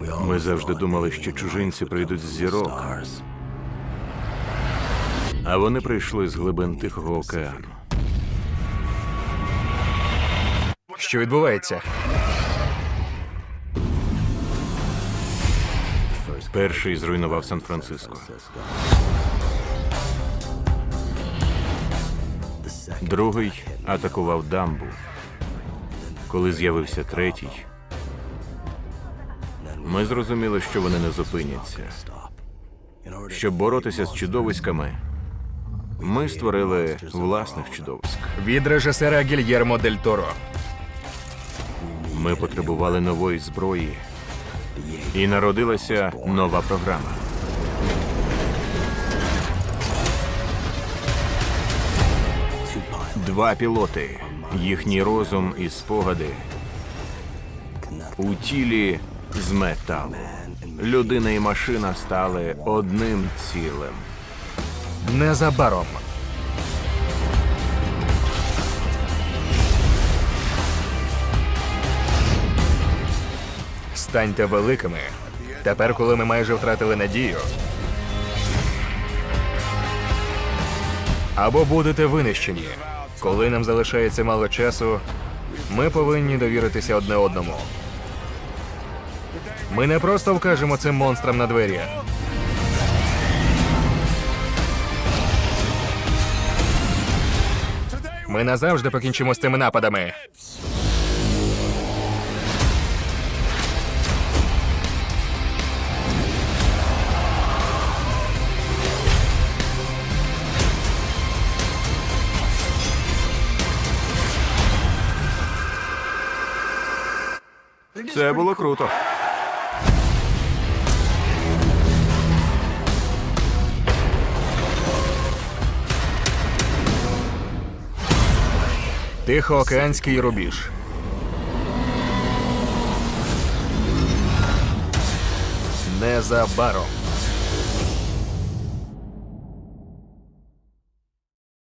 Ми завжди думали, що чужинці прийдуть з зірок, а вони прийшли з глибин Тихого океану. Що відбувається? Перший зруйнував Сан-Франциско. Другий атакував дамбу. Коли з'явився третій, ми зрозуміли, що вони не зупиняться. Щоб боротися з чудовиськами, ми створили власних чудовиськ. Від режисера Гільєрмо Дель Торо. Ми потребували нової зброї, і народилася нова програма. Два пілоти, їхній розум і спогади у тілі з металу. Людина і машина стали одним цілим. Незабаром. Станьте великими. Тепер, коли ми майже втратили надію. Або будете винищені. Коли нам залишається мало часу, ми повинні довіритися одне одному. Ми не просто вкажемо цим монстрам на двері. Ми назавжди покінчимо з цими нападами. Це було круто. Тихоокеанський рубіж. Незабаром.